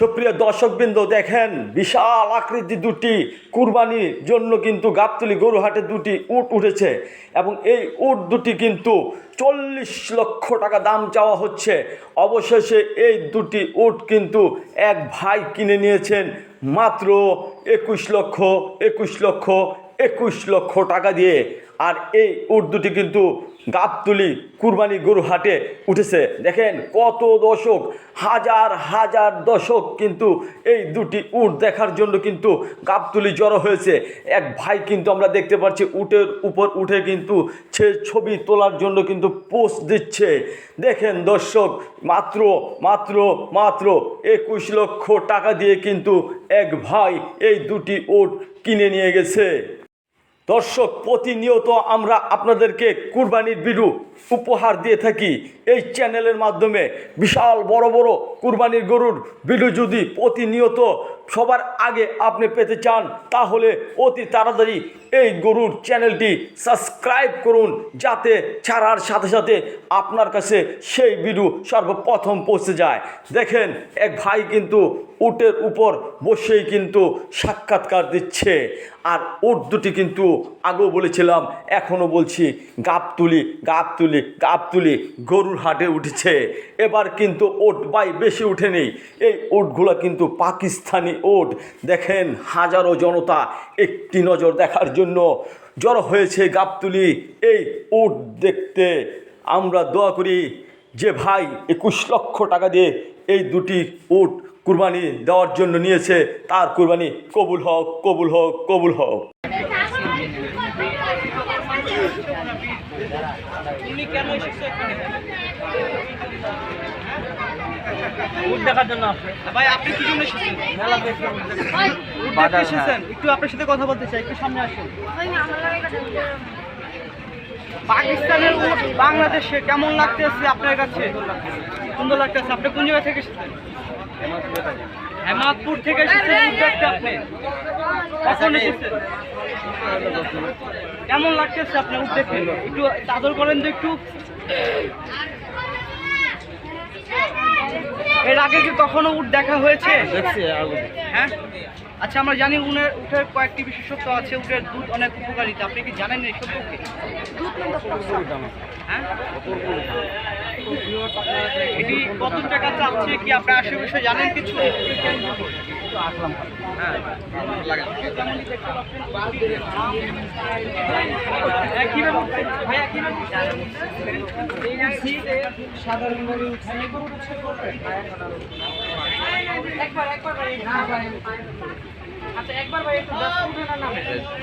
সুপ্রিয় দর্শকবৃন্দ, দেখেন বিশাল আকৃতি দুটি কুরবানির জন্য কিন্তু গাবতলি গরুহাটে দুটি উট উঠেছে এবং এই উট দুটি কিন্তু চল্লিশ লক্ষ টাকা দাম চাওয়া হচ্ছে। অবশেষে এই দুটি উট কিন্তু এক ভাই কিনে নিয়েছেন মাত্র একুশ লক্ষ একুশ লক্ষ একুশ লক্ষ টাকা দিয়ে। আর এই উট দুটি কিন্তু গাবতুলি কুরবানি গরু হাটে উঠেছে। দেখেন কত দশক, হাজার হাজার দশক কিন্তু এই দুটি উট দেখার জন্য কিন্তু গাবতুলি জড়ো হয়েছে। এক ভাই কিন্তু আমরা দেখতে পাচ্ছি উটের উপর উঠে কিন্তু সে ছবি তোলার জন্য কিন্তু পোস্ট দিচ্ছে। দেখেন দর্শক, মাত্র মাত্র মাত্র একুশ লক্ষ টাকা দিয়ে কিন্তু এক ভাই এই দুটি উট কিনে নিয়ে গেছে। দর্শক, প্রতিনিয়ত আমরা আপনাদেরকে কুরবানির বিরু উপহার দিয়ে থাকি। এই চ্যানেলের মাধ্যমে বিশাল বড় বড় কুরবানির গরুর বিলু যদি প্রতিনিয়ত সবার আগে আপনি পেতে চান, তাহলে অতি তাড়াতাড়ি এই গরুর চ্যানেলটি সাবস্ক্রাইব করুন, যাতে ছাড়ার সাথে সাথে আপনার কাছে সেই ভিডিও সর্বপ্রথম পৌঁছে যায়। দেখেন, এক ভাই কিন্তু উটের উপর বসেই কিন্তু সাক্ষাৎকার দিচ্ছে। আর উট দুটি কিন্তু আগেও বলেছিলাম, এখনও বলছি গাপ তুলি গাপ তুলি গাপ তুলি, গরুর হাটে উঠেছে। এবার কিন্তু ওট বাই বেশি উঠেনি। এই ওটগুলো কিন্তু পাকিস্তানি ওট। দেখেন হাজারো জনতা একটি নজর দেখার জন্য জড়ো হয়েছে গাবতুলি এই ওট দেখতে। আমরা দোয়া করি যে ভাই একুশ লক্ষ টাকা দিয়ে এই দুটি উট কুরবানি দেওয়ার জন্য নিয়েছে, তার কুরবানি কবুল হোক কবুল হোক কবুল হোক। কেন উট দেখার জন্য ভাই আপনি কি জন্য এসেছেন মেলা দেখতে উট দেখতে এসেছেন একটু আপনার সাথে কথা বলতে চাই একটু সামনে আসুন পাকিস্তানের উট বাংলাদেশে কেমন লাগতেছে আপনার কাছে সুন্দর লাগতেছে আপনি কোন জায়গা থেকে এসেছেন হেমাদপুর থেকে এসেছেন উট দেখতে আপনি কখন এসেছেন কেমন লাগতেছে আপনার উঠ দেখে একটু আদর করেন তো একটু এর আগে কি কখনো উট দেখা হয়েছে? হ্যাঁ আচ্ছা আমরা জানি উনের উঠের কয়েকটি বিশেষত্ব আছে উটের দুধ অনেক উপকারিতা। আপনি কি জানেন এই সম্পর্কে হ্যাঁ? এটি কত টাকা চাচ্ছে কি আপনার আশেপাশে জানেন কিছু?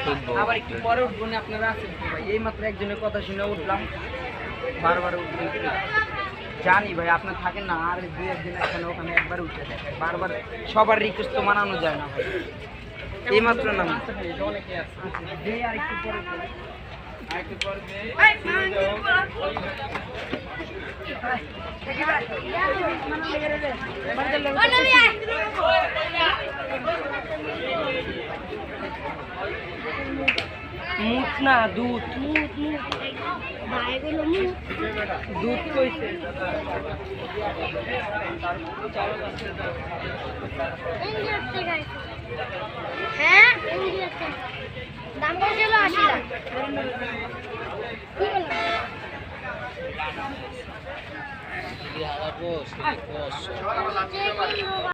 আচ্ছা আবার একটু পরে উঠবো না আপনারা আছেন। এই মাত্র একজনের কথা শুনে উঠলাম। বারবার উঠবো জানি ভাই আপনার থাকেন না, আর দু একদিন এখানে ওখানে একবার উঠে দেখে বারবার সবার রিকোয়েস্ট তো মানানো যায় না ভাই। এই মাত্র নাম বলি। আরেকটু পরে মুখ না দুধ দুধ কইছে। হ্যাঁ? দাম কত আশি লাখ। কি বললাম